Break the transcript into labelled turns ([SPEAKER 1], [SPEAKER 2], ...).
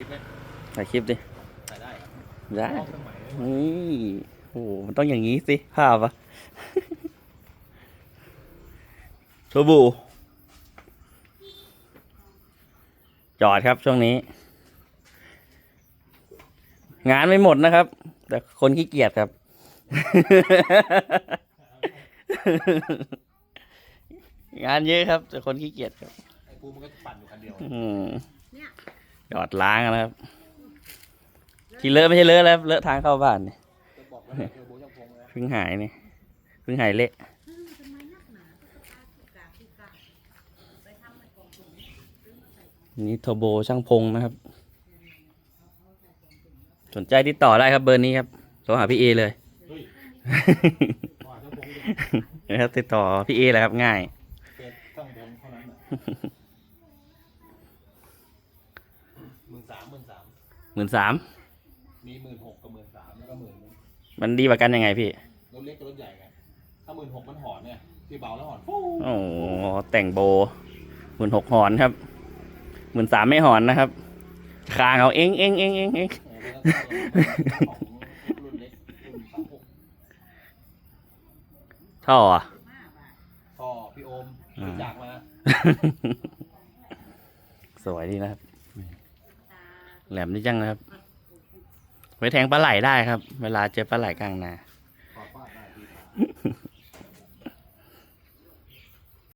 [SPEAKER 1] คลิปไหม
[SPEAKER 2] ถ่ายคลิปดิ
[SPEAKER 1] ถ่ายได้ครับ
[SPEAKER 2] ได้
[SPEAKER 1] ลอกสมัย
[SPEAKER 2] นี่โอ้โห มันต้องอย่างนี้สิ ภาพอะโชบู จอดครับช่วงนี้ งานไม่หมดนะครับ แต่คนขี้เกียจครับ งานเยอะครับ แต่คนขี้เกียจครับ
[SPEAKER 1] ไอ้ปูมันก็ปั่นอยู่คันเดียว
[SPEAKER 2] อืม จอดล้างนะครับ ที่เลอะไม่ใช่เลอะแล้วครับเลอะทางเข้าบ้านเนี่ย
[SPEAKER 1] จะบอกแล้วเนี่ยเจอโบยังพงเลย
[SPEAKER 2] เพิ่งหายนี่เพิ่งหายเละนี่โทโบช่างพงนะครับ สนใจติดต่อได้ครับเบอร์นี้ครับโทรหาพี่เอเลย
[SPEAKER 1] เฮ้ยว่าช่างพงดิ
[SPEAKER 2] นะครับติดต่อพี่เอเลยครับง่าย
[SPEAKER 1] เป็นช่างพงเท่านั้นน่ะ หมื่นสามหมื่นสาม
[SPEAKER 2] หมื่นสาม
[SPEAKER 1] มีหมื่นหกกับหมื่นสามแล้วก็หมื่นนึง
[SPEAKER 2] มันดีกว่ากันยังไงพี่
[SPEAKER 1] รถเล็กกับรถใหญ่ไงถ้าหมื่นหกมันหอนเนี่ยที่เบาแล้วหอนฟู้
[SPEAKER 2] โอ้โหแต่งโบหมื่นหกหอนครับหมื่นสามไม่หอนนะครับคางเอาเองเองเองเองเอง
[SPEAKER 1] เออแล้วก็ของรุ่นเล็กรุ่นสามหก
[SPEAKER 2] ท่ออะ
[SPEAKER 1] พ่อพี่โอมรู้จักมา
[SPEAKER 2] สวยดีนะครับ แหลมนี่จังนะครับ ไว้แทงปลาไหลได้ครับ เวลาเจอปลาไหลกลางนา